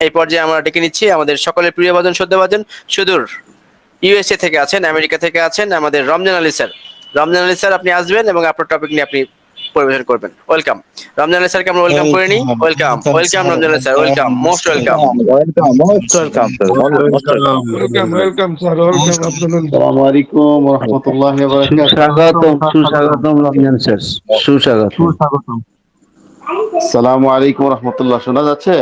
এই পর্যায়ে আমরা ডেকে নিচ্ছি আমাদের সকলের প্রিয় ভাজন সদ্য ভাজন সুদূর ইউএসএ থেকে আছেন আমেরিকা থেকে আছেন আমাদের রমজান আলী স্যার। রমজান আলী স্যার আপনি আসবেন এবং আপনার টপিক নিয়ে আপনি পরিবেশন করবেন। ওয়েলকাম রমজান আলী স্যারকে আমরা ওয়েলকাম করে নিই। Welcome welcome Ramzan Ali sir welcome most welcome most welcome, sir. Welcome welcome sir welcome আসসালামু আলাইকুম ওয়া রাহমাতুল্লাহি ওয়া বারাকাতুহু। সুস্বাগতম সুস্বাগতম রমজান স্যার সুস্বাগতম আসসালামু আলাইকুম ওয়া রাহমাতুল্লাহ শোনা যাচ্ছে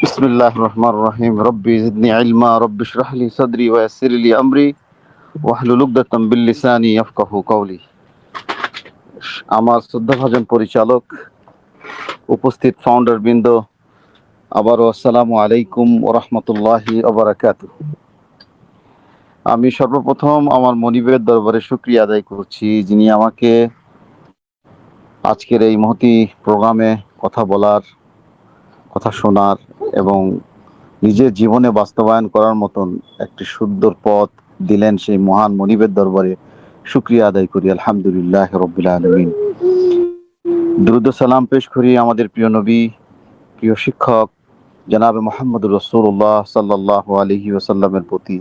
বিসমিল্লাহির রহমানির রহিম। রব্বি জিদনি ইলমা রব্বি ইশরাহ লি সাদরি ওয়া ইয়াসসির লি আমরি ওয়াহলুল উকদাতাম বিল লিসানি ইয়াফকাহু কওলি। আমার শ্রদ্ধাভাজন পরিচালক উপস্থিত ফাউন্ডার বৃন্দ আবারও আসসালামু আলাইকুম ওয়া রাহমাতুল্লাহি আমি সর্বপ্রথম আমার মনিবের দরবারে শুকরিয়া আদায় করছি যিনি আমাকে আজকের এই মহতি প্রোগ্রামে কথা বলার, কথা শোনার এবং নিজের জীবনে বাস্তবায়ন করার মতন একটি সুন্দর পথ দিলেন সেই মহান মনিবের দরবারে শুক্রিয়া আদায় করি। আলহামদুলিল্লাহ রবিল আলমিন। দ্রুত সালাম পেশ করি আমাদের প্রিয় নবী, প্রিয় শিক্ষক, জনাবে মোহাম্মদ রসুল্লাহ সাল্লাহ আলহি ওসাল্লামের প্রতি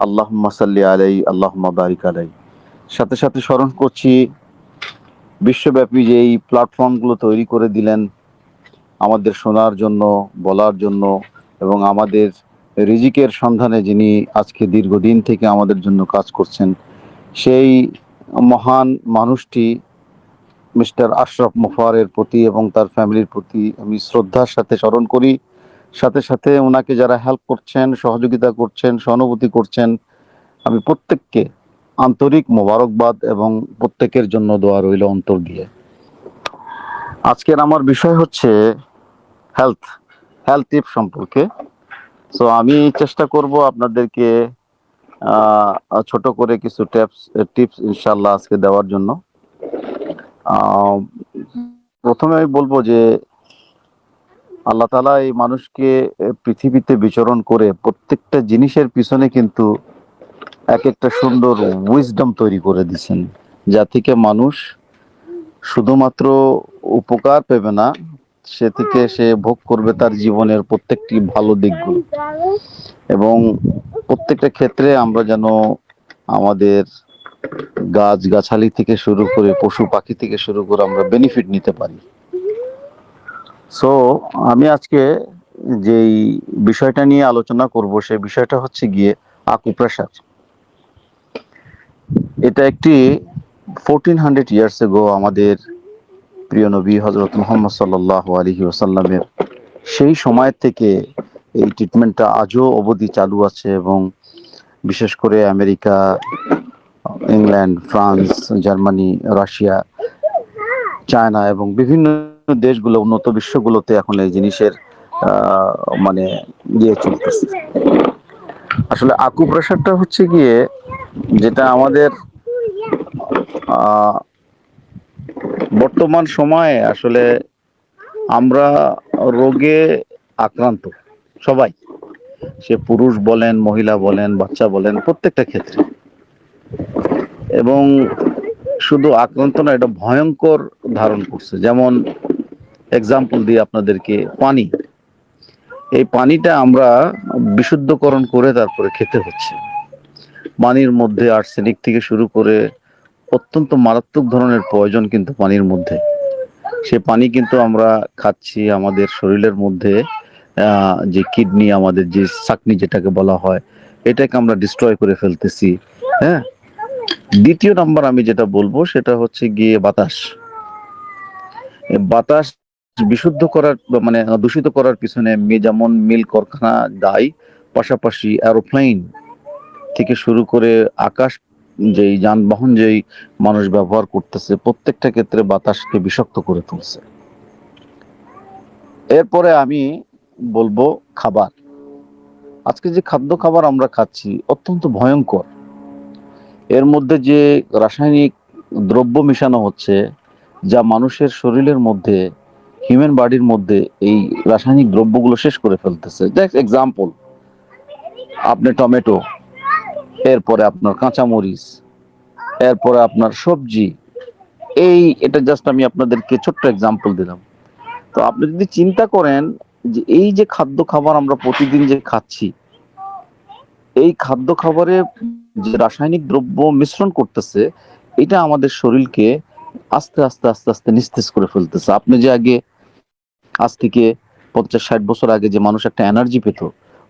আল্লাহ সাল্লি আলাই আল্লাহ বারিক আলাই সাথে সাথে স্মরণ করছি বিশ্বব্যাপী যে এই প্ল্যাটফর্মগুলো তৈরি করে দিলেন, আমাদের শোনার জন্য, বলার জন্য এবং আমাদের রিজিকের সন্ধানে যিনি আজকে দীর্ঘদিন থেকে আমাদের জন্য কাজ করছেন, সেই মহান মানুষটি মিস্টার আশরাফ মুফারের প্রতি এবং তার ফ্যামিলির প্রতি আমি শ্রদ্ধার সাথে স্মরণ করি। সাথে সাথে ওনাকে যারা হেল্প করছেন, সহযোগিতা করছেন, সহানুভূতি করছেন, আমি প্রত্যেককে আন্তরিক মোবারকবাদ এবং প্রত্যেকের জন্য দোয়া রইল অন্তর দিয়ে। আজকের আমার বিষয় হচ্ছে হেলথ হেলথ টিপ সম্পর্কে। সো আমি চেষ্টা করব আপনাদেরকে ছোট করে কিছু টিপস টিপস ইনশাল্লাহ আজকে দেওয়ার জন্য। প্রথমে আমি বলব যে, আল্লাহ তালা এই মানুষকে পৃথিবীতে বিচরণ করে প্রত্যেকটা জিনিসের পিছনে কিন্তু এক একটা সুন্দর উইজডম তৈরি করে দিয়েছেন যা থেকে মানুষ শুধুমাত্র উপকার পেবে না, সে থেকে সে ভোগ করবে তার জীবনের প্রত্যেকটি ভালো দিকগুলো। এবং প্রত্যেকটা ক্ষেত্রে আমরা যেন আমাদের গাছ গাছালি থেকে শুরু করে, পশু পাখি থেকে শুরু করে আমরা বেনিফিট নিতে পারি। সো আমি আজকে যেই বিষয়টা নিয়ে আলোচনা করব সেই বিষয়টা হচ্ছে গিয়ে আকুপ্রেশার এটা একটি ফোরটিন হান্ড্রেড ইয়ার্স এগো আমাদের প্রিয় নবী হজরত মোহাম্মদ সাল্লাহ আলহি ওসাল্লামের সেই সময় থেকে এই ট্রিটমেন্টটা আজও অবধি চালু আছে এবং বিশেষ করে America, England, France, Germany, Russia, China এবং বিভিন্ন দেশগুলো, উন্নত বিশ্বগুলোতে এখন এই জিনিসের মানে ইয়ে চলতেছে। আসলে আকুপ্রেশারটা হচ্ছে গিয়ে যেটা আমাদের বর্তমান সময়ে আসলে আমরা রোগে আক্রান্ত সবাই। সে পুরুষ বলেন, মহিলা বলেন, বাচ্চা বলেন, প্রত্যেকটা ক্ষেত্রে। এবং শুধু আক্রান্ত না, এটা ভয়ঙ্কর ধারণ করছে। যেমন এক্সাম্পল দিয়ে আপনাদেরকে পানি। এই পানিটা আমরা বিশুদ্ধকরণ করে তারপরে খেতে হচ্ছে। পানির মধ্যে আর্সেনিক থেকে শুরু করে অত্যন্ত মারাত্মক ধরনের প্রয়োজন কিন্তু পানির মধ্যে। সে পানি কিন্তু আমরা খাচ্ছি আমাদের শরীরের মধ্যে যে কিডনি আমাদের যে চাকনি যেটাকে বলা হয়, এটাকে আমরা ডিস্ট্রয় করে ফেলতেছি হ্যাঁ? দ্বিতীয় নাম্বার আমি যেটা বলব সেটা হচ্ছে গিয়ে বাতাস। বাতাস বিশুদ্ধ করার মানে দূষিত করার পিছনে যেমন মিল কারখানা দায়ী পাশাপাশি এরোপ্লেন থেকে শুরু করে আকাশ, যেই যানবাহন যেই মানুষ ব্যবহার করতেছে, প্রত্যেকটা ক্ষেত্রে বাতাসকে বিষাক্ত করে তুলছে। এরপরে আমি বলব খাবার। আজকে যে খাদ্য খাবার আমরা খাচ্ছি অত্যন্ত ভয়ঙ্কর। এর মধ্যে যে রাসায়নিক দ্রব্য মিশানো হচ্ছে, যা মানুষের শরীরের মধ্যে হিউম্যান বডির মধ্যে এই রাসায়নিক দ্রব্যগুলো শেষ করে ফেলতেছে। দেখ এক্সাম্পল আপনি টমেটো, এরপরে আপনার কাঁচামরিচ, এরপরে আপনার সবজি। এই, এটা জাস্ট আমি আপনাদেরকে ছোট্ট এক্সাম্পল দিলাম। তো আপনি যদি চিন্তা করেন যে এই যে খাদ্য খাবার আমরা প্রতিদিন যে খাচ্ছি, এই খাদ্য খাবারে যে রাসায়নিক দ্রব্য মিশ্রণ করতেছে, এটা আমাদের শরীরকে আস্তে আস্তে আস্তে আস্তে নিস্তেজ করে ফেলতেছে। আপনি যে আগে আজ থেকে পঞ্চাশ ষাট বছর আগে যে মানুষ একটা এনার্জি পেত,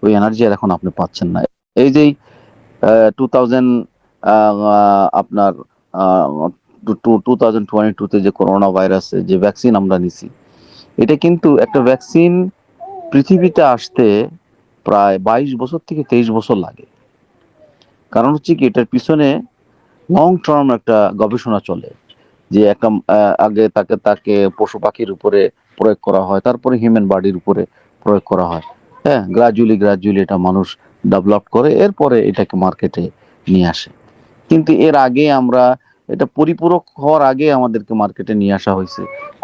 ওই এনার্জি আর এখন আপনি পাচ্ছেন না। এই যে টু থাউজেন্ড আপনার টু থাউজেন্ড টোয়েন্টি টুতে যে করোনা ভাইরাসে যে ভ্যাকসিন আমরা নিছি, এটা কিন্তু একটা ভ্যাকসিন পৃথিবীতে আসতে প্রায় বাইশ বছর থেকে তেইশ বছর লাগে। কারণ হচ্ছে কি, এটার পিছনে লং টার্ম একটা গবেষণা চলে। যে একটা আগে তাকে তাকে পশু পাখির উপরে প্রয়োগ করা হয়, তারপরে হিউম্যান বডির উপরে প্রয়োগ করা হয়। হ্যাঁ গ্রাজুয়ালি গ্রাজুয়ালি এটা মানুষ ডেভেলপ করে, এরপরে এটাকে মার্কেটে নিয়ে আসে। কিন্তু এর আগে আমরা, এটা পরিপূরক হওয়ার আগে আমাদেরকে মার্কেটে নিয়ে আসা হয়েছে।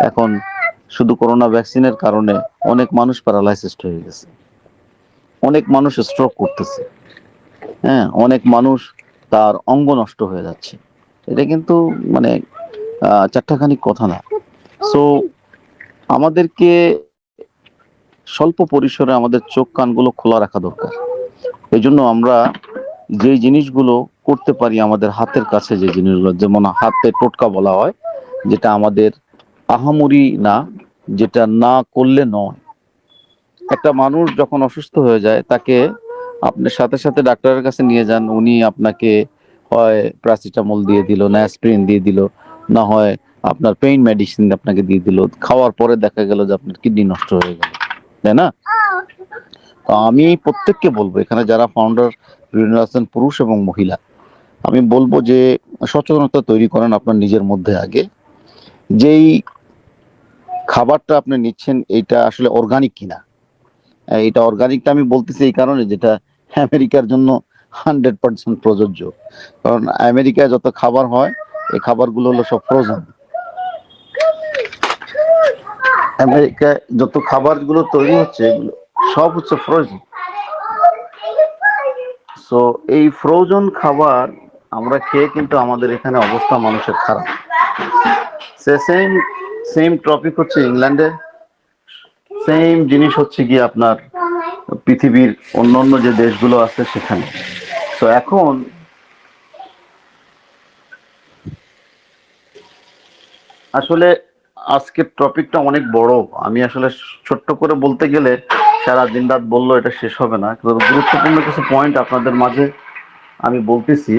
এখন শুধু করোনা ভ্যাকসিনের কারণে অনেক মানুষ প্যারালাইসিসড হয়ে গেছে। অনেক মানুষ স্ট্রোক করতেছে। হ্যাঁ অনেক মানুষ তার অঙ্গ নষ্ট হয়ে যাচ্ছে। এটা কিন্তু মানে চারটাখানি কথা না। সো আমাদেরকে স্বল্প পরিসরে আমাদের চোখ কানগুলো খোলা রাখা দরকার। এই জন্য আমরা যে জিনিসগুলো করতে পারি আমাদের হাতের কাছে যে জিনিসগুলো, যেমন হাতে টোটকা বলা হয়, যেটা আমাদের আহামরি না, যেটা না করলে নয়। একটা মানুষ যখন অসুস্থ হয়ে যায়, তাকে আপনি সাথে সাথে ডাক্তারের কাছে নিয়ে যান, উনি আপনাকে হয় প্যারাসিটামল দিয়ে দিল না অ্যাসপিরিন দিয়ে দিল, না হয় আপনার পেইন মেডিসিন আপনাকে দিয়ে দিল। খাওয়ার পরে দেখা গেল যে আপনার কিডনি নষ্ট হয়ে গেল। তাই না? তো আমি প্রত্যেককে বলব, এখানে যারা ফাউন্ডার আছেন পুরুষ এবং মহিলা, আমি বলব যে সচেতনতা তৈরি করেন আপনার নিজের মধ্যে আগে। যেই খাবারটা আপনি নিচ্ছেন, এটা আসলে অর্গানিক কিনা। এটা অর্গানিকটা আমি বলতেছি এই কারণে যেটা আমেরিকার জন্য হান্ড্রেড পার্সেন্ট প্রযোজ্য। কারণ আমেরিকায় যত খাবার হয়, এই খাবারগুলো হলো সব ফ্রোজেন আমেরিকায় যত খাবারগুলো তৈরি হচ্ছে সব হচ্ছে ফ্রোজেন সো এই ফ্রোজন খাবার আমরা খেয়ে কিন্তু আমাদের এখানে অবস্থা মানুষের খারাপ। সে সেম সেম টপিক হচ্ছে ইংল্যান্ডে সেম জিনিস হচ্ছে কি আপনার পৃথিবীর অন্যান্য যে দেশগুলো আছে সেখানে। তো এখন আসলে আজকের টপিকটা অনেক বড়। আমি আসলে ছোট্ট করে বলতে গেলে সারা দিন রাত বলল এটা শেষ হবে না। কিন্তু গুরুত্বপূর্ণ কিছু পয়েন্ট আপনাদের মাঝে আমি বলতেছি।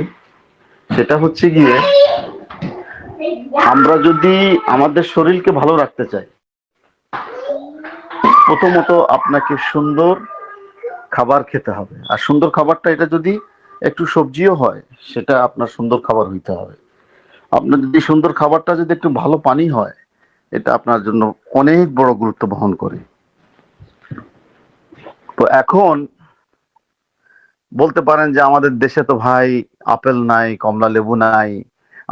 সেটা হচ্ছে গিয়ে, আমরা যদি আমাদের শরীরকে ভালো রাখতে চাই, প্রথমত আপনাকে সুন্দর খাবার খেতে হবে। আর সুন্দর খাবারটা এটা যদি একটু সবজিও হয়, সেটা আপনার সুন্দর খাবার হইতে হবে। আপনার যদি সুন্দর খাবারটা যদি একটু ভালো পানি হয় এটা আপনার জন্য অনেক বড় গুরুত্ব বহন করে। তো এখন বলতে পারেন যে আমাদের দেশে তো ভাই আপেল নাই, কমলা লেবু নাই,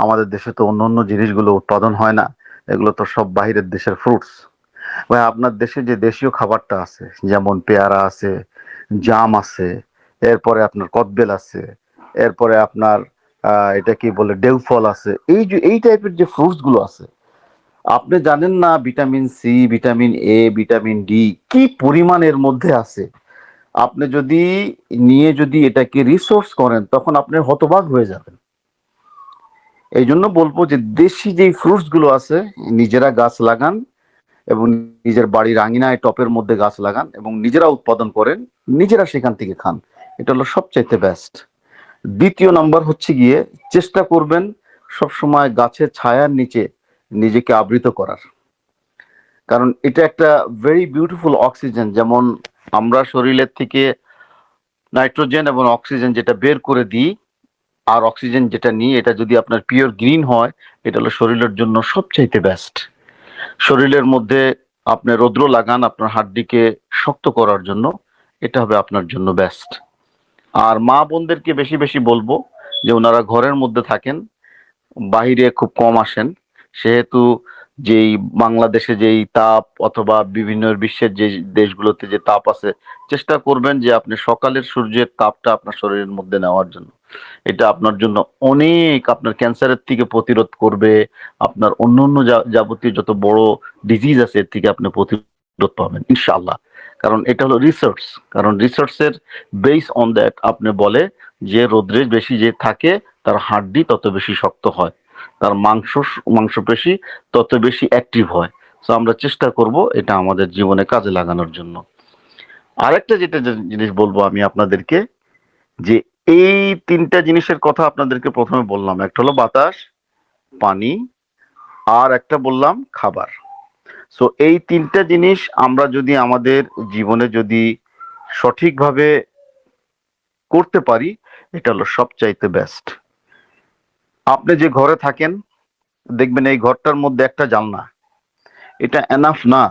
আমাদের দেশে তো অন্য অন্য জিনিসগুলো উৎপাদন হয় না, এগুলো তো সব বাইরের দেশের ফ্রুটস ভাই, আপনার দেশে যে দেশীয় খাবারটা আছে, যেমন পেয়ারা আছে, জাম আছে, এরপরে আপনার কদবেল আছে, এরপরে আপনার এটা কি বলে ডেউ ফল আছে, এই যে, এই টাইপের যে ফ্রুটসগুলো আছে আপনি জানেন না vitamin C vitamin A vitamin D কি পরিমাণের মধ্যে আছে? আপনি যদি নিয়ে যদি এটাকে রিসোর্স করেন, তখন আপনি হতবাক হয়ে যাবেন। এই জন্য বলব যে দেশি যেই ফ্রুটসগুলো আছে, নিজেরা গাছ লাগান এবং নিজের বাড়ির আঙিনায় টপের মধ্যে গাছ লাগান এবং নিজেরা উৎপাদন করেন, নিজেরা সেখান থেকে খান। এটা হলো সবচাইতে বেস্ট দ্বিতীয় নাম্বার হচ্ছে গিয়ে চেষ্টা করবেন সবসময় গাছের ছায়ার নিচে নিজেকে আবৃত করার। কারণ এটা একটা ভেরি বিউটিফুল অক্সিজেন যেমন আমরা শরীরের থেকে নাইট্রোজেন এবং অক্সিজেন যেটা বের করে দিই, আর অক্সিজেন যেটা নিই, এটা যদি আপনার পিওর গ্রিন হয়, এটা হলো শরীরের জন্য সবচাইতে বেস্ট শরীরের মধ্যে আপনি রৌদ্র লাগান আপনার হাড্ডিকে শক্ত করার জন্য, এটা হবে আপনার জন্য বেস্ট আর মা বোনদেরকে বেশি বেশি বলব যে, ওনারা ঘরের মধ্যে থাকেন বাইরে খুব কম আসেন। সেহেতু যেই বাংলাদেশে যেই তাপ অথবা বিভিন্ন বিশ্বের যে দেশগুলোতে যে তাপ আছে, চেষ্টা করবেন যে আপনি সকালের সূর্যের তাপটা আপনার শরীরের মধ্যে নেওয়ার জন্য। এটা আপনার জন্য অনেক আপনার ক্যান্সারের থেকে প্রতিরোধ করবে, আপনার অন্য অন্য যাবতীয় যত বড় ডিজিজ আছে এর থেকে আপনি প্রতিরোধ পাবেন, ইনশাআল্লাহ। কারণ এটা হলো রিসার্চ কারণ রিসার্চের বেস অন দ্যাট আপনি বলে যে রোদ্রে বেশি যে থাকে, তার হাড্ডি তত বেশি শক্ত হয়। তার মাংস, মাংসপেশি তত বেশি অ্যাক্টিভ হয়। তো আমরা চেষ্টা করব এটা আমাদের জীবনে কাজে লাগানোর জন্য। আরেকটা যেটা জিনিস বলব আমি আপনাদেরকে, যে এই তিনটা জিনিসের কথা আপনাদেরকে প্রথমে বললাম। একটা হলো বাতাস, পানি, আর একটা বললাম খাবার। সো এই তিনটা জিনিস আমরা যদি আমাদের জীবনে যদি সঠিকভাবে করতে পারি, এটা হলো সবচাইতে বেস্ট আপনি যে ঘরে থাকেন, দেখবেন এই ঘরটার মধ্যে একটা জানলা। এটা এনাফ না।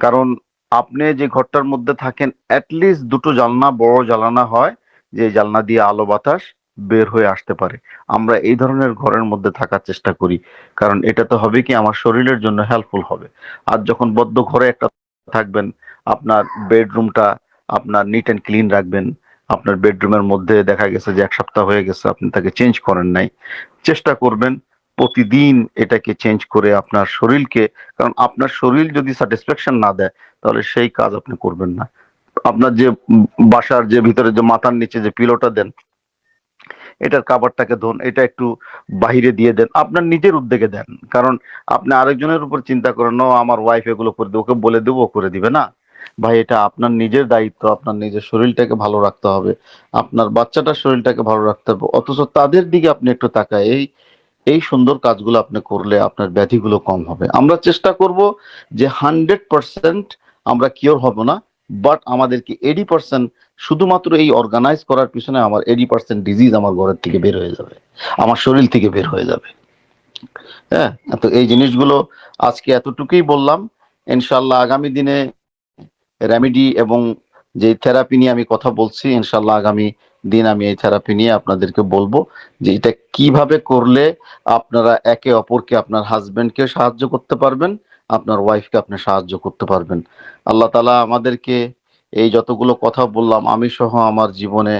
কারণ আপনি যে ঘরটার মধ্যে থাকেন অ্যাটলিস্ট দুটো জানলা, বড় জ্বালানা হয়, যে জানলা দিয়ে আলো বাতাস বের হয়ে আসতে পারে। আমরা এই ধরনের ঘরের মধ্যে থাকার চেষ্টা করি। কারণ এটা তো হবে কি, আমার শরীরের জন্য হেল্পফুল হবে। আর যখন বদ্ধ ঘরে একটা থাকবেন, আপনার বেডরুমটা আপনার নিট অ্যান্ড ক্লিন রাখবেন আপনার বেডরুমের মধ্যে দেখা গেছে যে এক সপ্তাহ হয়ে গেছে আপনি তাকে চেঞ্জ করেন নাই। চেষ্টা করবেন প্রতিদিন এটাকে চেঞ্জ করে আপনার শরীরকে কারণ আপনার শরীর যদি স্যাটিসফ্যাকশন না দেয় তাহলে সেই কাজ আপনি করবেন না। আপনার যে বাসার যে ভিতরে যে মাথার নিচে যে পিলোটা দেন এটার কাবারটাকে ধরুন এটা একটু বাহিরে দিয়ে দেন আপনার নিজের উদ্যোগে দেন। কারণ আপনি আরেকজনের উপর চিন্তা করেন "ও, আমার ওয়াইফ এগুলো করে দেবো ওকে বলে দেবো করে দিবে। না। ভাই, এটা আপনার নিজের দায়িত্ব, আপনার নিজের শরীরটাকে ভালো রাখতে হবে, আপনার বাচ্চাটার শরীরটাকে ভালো রাখতে হবে, অথচ তাদের দিকে আপনি একটু তাকায়, এই এই সুন্দর কাজগুলো আপনি করলে আপনার ব্যাধিগুলো কম হবে। আমরা চেষ্টা করব যে হান্ড্রেড পার্সেন্ট আমরা কিওর হব না বাট আমাদেরকে এইটি পার্সেন্ট শুধুমাত্র এই অর্গানাইজ করার পিছনে আমার এইটি পার্সেন্ট ডিজিজ আমার ঘরের থেকে বের হয়ে যাবে, আমার শরীর থেকে বের হয়ে যাবে। হ্যাঁ তো এই জিনিসগুলো আজকে এতটুকুই বললাম ইনশাল্লাহ আগামী দিনে রেমেডি এবং যে থেরাপি নিয়ে আমি কথা বলছি ইনশাল্লাহ আগামী দিন আমি এই থেরাপি নিয়ে আপনাদেরকে বলব যে এটা কীভাবে করলে আপনারা একে অপরকে আপনার হাজবেন্ডকে সাহায্য করতে পারবেন, আপনার ওয়াইফকে আপনি সাহায্য করতে পারবেন। আল্লাহ তালা আমাদেরকে এই যতগুলো কথা বললাম, আমি সহ আমার জীবনে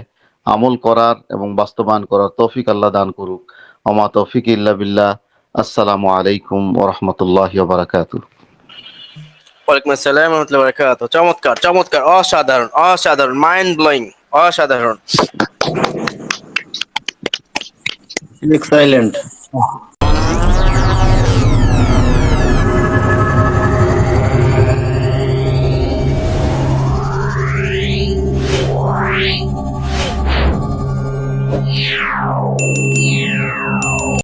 আমল করার এবং বাস্তবায়ন করার তৌফিক আল্লাহ দান করুক। অমা তৌফিক ইল্লা বিল্লাহ। আসসালামু আলাইকুম ওরহমতুল্লাহ বারাকাতু ওয়ালাইকুম আসসালাম রহমতুল্লাহ বারাকাত চমৎকার চমৎকার অসাধারণ অসাধারণ মাইন্ড ব্লোয়িং অসাধারণ। সাইলেন্ট